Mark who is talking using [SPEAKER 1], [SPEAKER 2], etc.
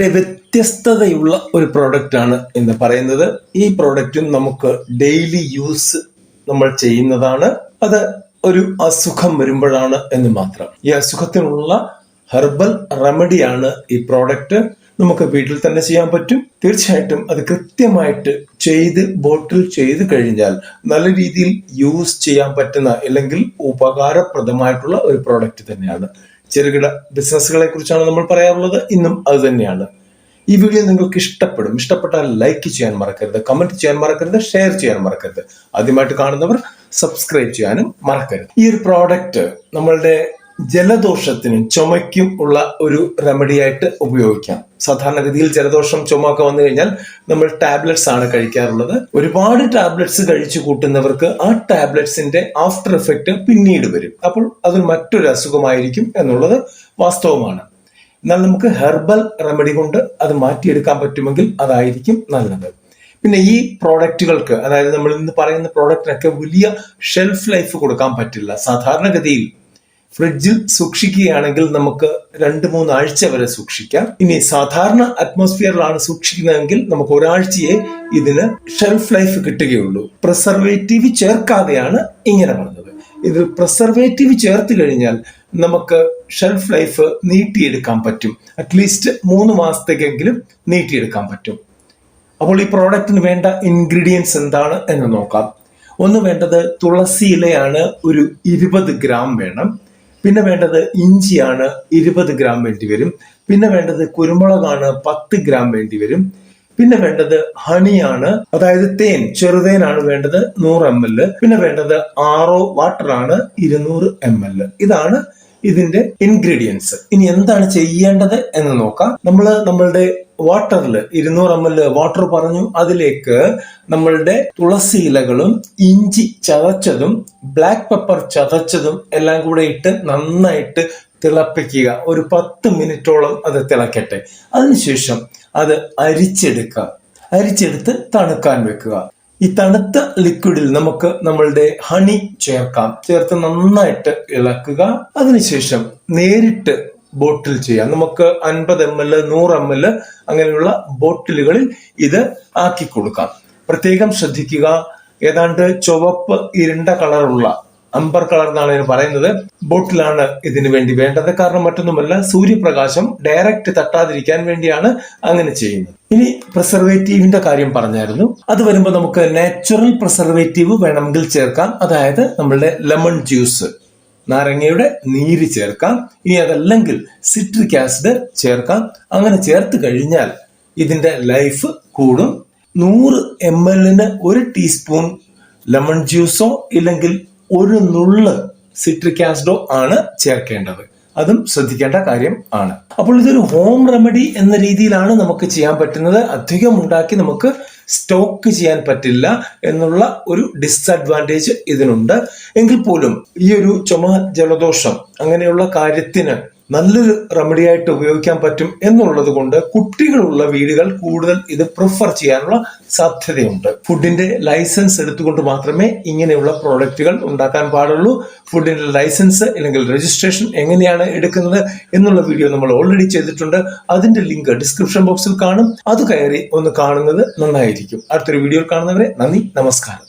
[SPEAKER 1] വ്യത്യസ്തതയുള്ള ഒരു പ്രോഡക്റ്റ് ആണ് എന്ന് പറയുന്നത്. ഈ പ്രോഡക്റ്റും നമുക്ക് ഡെയിലി യൂസ് നമ്മൾ ചെയ്യുന്നതാണ്. അത് ഒരു അസുഖം വരുമ്പോഴാണ് എന്ന് മാത്രം. ഈ അസുഖത്തിനുള്ള ഹെർബൽ റെമഡിയാണ് ഈ പ്രോഡക്റ്റ് നമുക്ക് വീട്ടിൽ തന്നെ ചെയ്യാൻ പറ്റും. തീർച്ചയായിട്ടും അത് കൃത്യമായിട്ട് ചെയ്ത് ബോട്ടിൽ ചെയ്ത് കഴിഞ്ഞാൽ നല്ല രീതിയിൽ യൂസ് ചെയ്യാൻ പറ്റുന്ന അല്ലെങ്കിൽ ഉപകാരപ്രദമായിട്ടുള്ള ഒരു പ്രോഡക്റ്റ് തന്നെയാണ്. ചെറുകിട ബിസിനസ്സുകളെ കുറിച്ചാണ് നമ്മൾ പറയാറുള്ളത്. ഇന്നും അത് തന്നെയാണ്. ഈ വീഡിയോ നിങ്ങൾക്ക് ഇഷ്ടപ്പെടും. ഇഷ്ടപ്പെട്ടാൽ ലൈക്ക് ചെയ്യാൻ മറക്കരുത് കമന്റ് ചെയ്യാൻ മറക്കരുത് ഷെയർ ചെയ്യാൻ മറക്കരുത്. ആദ്യമായിട്ട് കാണുന്നവർ സബ്സ്ക്രൈബ് ചെയ്യാനും മറക്കരുത്. ഈ ഒരു പ്രോഡക്റ്റ് നമ്മളുടെ ജലദോഷത്തിനും ചുമയ്ക്കും ഉള്ള ഒരു റെമഡിയായിട്ട് ഉപയോഗിക്കാം. സാധാരണഗതിയിൽ ജലദോഷം ചുമ ഒക്കെ വന്നു കഴിഞ്ഞാൽ നമ്മൾ ടാബ്ലറ്റ്സ് ആണ് കഴിക്കാറുള്ളത്. ഒരുപാട് ടാബ്ലറ്റ്സ് കഴിച്ചു കൂട്ടുന്നവർക്ക് ആ ടാബ്ലറ്റ്സിന്റെ ആഫ്റ്റർ എഫക്റ്റ് പിന്നീട് വരും. അപ്പോൾ അത് മറ്റൊരു അസുഖമായിരിക്കും എന്നുള്ളത് വാസ്തവമാണ്. എന്നാൽ നമുക്ക് ഹെർബൽ റെമഡി കൊണ്ട് അത് മാറ്റിയെടുക്കാൻ പറ്റുമെങ്കിൽ അതായിരിക്കും നല്ലത്. പിന്നെ ഈ പ്രോഡക്റ്റുകൾക്ക് അതായത് നമ്മൾ ഇന്ന് പറയുന്ന പ്രോഡക്റ്റിനൊക്കെ വലിയ ഷെൽഫ് ലൈഫ് കൊടുക്കാൻ പറ്റില്ല. സാധാരണഗതിയിൽ ഫ്രിഡ്ജിൽ സൂക്ഷിക്കുകയാണെങ്കിൽ നമുക്ക് രണ്ട് മൂന്ന് ആഴ്ച വരെ സൂക്ഷിക്കാം. ഇനി സാധാരണ അറ്റ്മോസ്ഫിയറിലാണ് സൂക്ഷിക്കുന്നതെങ്കിൽ നമുക്ക് ഒരാഴ്ചയെ ഇതിന് ഷെൽഫ് ലൈഫ് കിട്ടുകയുള്ളൂ. പ്രിസർവേറ്റീവ് ചേർക്കാതെയാണ് ഇങ്ങനെ പറഞ്ഞത് ഇതിൽ പ്രിസർവേറ്റീവ് ചേർത്ത് കഴിഞ്ഞാൽ നമുക്ക് ഷെൽഫ് ലൈഫ് നീട്ടിയെടുക്കാൻ പറ്റും. അറ്റ്ലീസ്റ്റ് മൂന്ന് മാസത്തേക്കെങ്കിലും നീട്ടിയെടുക്കാൻ പറ്റും. അപ്പോൾ ഈ പ്രോഡക്റ്റിന് വേണ്ട ഇൻഗ്രീഡിയൻസ് എന്താണ് എന്ന് നോക്കാം. ഒന്ന് വേണ്ടത് തുളസി ഇലയാണ് ഒരു ഇരുപത് ഗ്രാം വേണം. പിന്നെ വേണ്ടത് ഇഞ്ചിയാണ് ഇരുപത് ഗ്രാം വേണ്ടി വരും. പിന്നെ വേണ്ടത് കുരുമുളകാണ് പത്ത് ഗ്രാം വേണ്ടി വരും. പിന്നെ വേണ്ടത് ഹണിയാണ് അതായത് തേൻ ചെറുതേനാണ് വേണ്ടത് നൂറ് എം എൽ. പിന്നെ വേണ്ടത് ആറോ വാട്ടറാണ് ഇരുന്നൂറ് എം എൽ. ഇതാണ് ഇതിന്റെ ഇൻഗ്രീഡിയൻസ് ഇനി എന്താണ് ചെയ്യേണ്ടത് എന്ന് നോക്കാം. നമ്മൾ നമ്മളുടെ വാട്ടറിൽ ഇരുന്നൂറ് എം എൽ വാട്ടർ പറഞ്ഞു. അതിലേക്ക് നമ്മളുടെ തുളസി ഇലകളും ഇഞ്ചി ചതച്ചതും ബ്ലാക്ക് പെപ്പർ ചതച്ചതും എല്ലാം കൂടെ ഇട്ട് നന്നായിട്ട് തിളപ്പിക്കുക. ഒരു പത്ത് മിനിറ്റോളം അത് തിളക്കട്ടെ. അതിനുശേഷം അത് അരിച്ചെടുക്കുക. അരിച്ചെടുത്ത് തണുക്കാൻ വെക്കുക. ഈ തണുത്ത ലിക്വിഡിൽ നമുക്ക് നമ്മളുടെ ഹണി ചേർക്കാം. ചേർത്ത് നന്നായിട്ട് ഇളക്കുക. അതിനുശേഷം നേരിട്ട് ബോട്ടിൽ ചെയ്യാം. നമുക്ക് അൻപത് എം എൽ നൂറ് എം എൽ അങ്ങനെയുള്ള ബോട്ടിലുകളിൽ ഇത് ആക്കി കൊടുക്കാം. പ്രത്യേകം ശ്രദ്ധിക്കുക. ഏതാണ്ട് ചുവപ്പ് ഇരുണ്ട കളറുള്ള അമ്പർ കളർ എന്നാണ് ഇതിന് പറയുന്നത്. ബോട്ടിലാണ് ഇതിനു വേണ്ടി വേണ്ടത്. കാരണം മറ്റൊന്നുമല്ല സൂര്യപ്രകാശം ഡയറക്റ്റ് തട്ടാതിരിക്കാൻ വേണ്ടിയാണ് അങ്ങനെ ചെയ്യുന്നത്. ഇനി പ്രിസർവേറ്റീവിന്റെ കാര്യം പറഞ്ഞായിരുന്നു. അത് വരുമ്പോൾ നമുക്ക് നാച്ചുറൽ പ്രിസർവേറ്റീവ് വേണമെങ്കിൽ ചേർക്കാം. അതായത് നമ്മളുടെ ലെമൺ ജ്യൂസ് നാരങ്ങയുടെ നീര് ചേർക്കാം. ഇനി അതല്ലെങ്കിൽ സിട്രിക് ആസിഡ് ചേർക്കാം. അങ്ങനെ ചേർത്ത് കഴിഞ്ഞാൽ ഇതിന്റെ ലൈഫ് കൂടും. നൂറ് എം എല്ലിന് ഒരു ടീസ്പൂൺ ലെമൺ ജ്യൂസോ ഇല്ലെങ്കിൽ ഒരു നുള്ള് സിട്രിക് ആസിഡോ ആണ് ചേർക്കേണ്ടത്. അതും ശ്രദ്ധിക്കേണ്ട കാര്യം ആണ്. അപ്പോൾ ഇതൊരു ഹോം റെമഡി എന്ന രീതിയിലാണ് നമുക്ക് ചെയ്യാൻ പറ്റുന്നത്. അധികം ഉണ്ടാക്കി നമുക്ക് സ്റ്റോക്ക് ചെയ്യാൻ പറ്റില്ല എന്നുള്ള ഒരു ഡിസ്അഡ്വാന്റേജ് ഇതിനുണ്ട്. എങ്കിൽ പോലും ഈ ഒരു ചുമ ജലദോഷം അങ്ങനെയുള്ള കാര്യത്തിന് നല്ലൊരു റെമഡി ആയിട്ട് ഉപയോഗിക്കാൻ പറ്റും എന്നുള്ളത് കൊണ്ട് കുട്ടികളുള്ള വീടുകൾ കൂടുതൽ ഇത് പ്രിഫർ ചെയ്യാനുള്ള സാധ്യതയുണ്ട്. ഫുഡിന്റെ ലൈസൻസ് എടുത്തുകൊണ്ട് മാത്രമേ ഇങ്ങനെയുള്ള പ്രോഡക്റ്റുകൾ ഉണ്ടാക്കാൻ പാടുള്ളൂ. ഫുഡിന്റെ ലൈസൻസ് അല്ലെങ്കിൽ രജിസ്ട്രേഷൻ എങ്ങനെയാണ് എടുക്കുന്നത് എന്നുള്ള വീഡിയോ നമ്മൾ ഓൾറെഡി ചെയ്തിട്ടുണ്ട്. അതിന്റെ ലിങ്ക് ഡിസ്ക്രിപ്ഷൻ ബോക്സിൽ കാണും. അത് കയറി ഒന്ന് കാണുന്നത് നന്നായിരിക്കും. അടുത്തൊരു വീഡിയോയിൽ കാണുന്നവരെ നന്ദി നമസ്കാരം.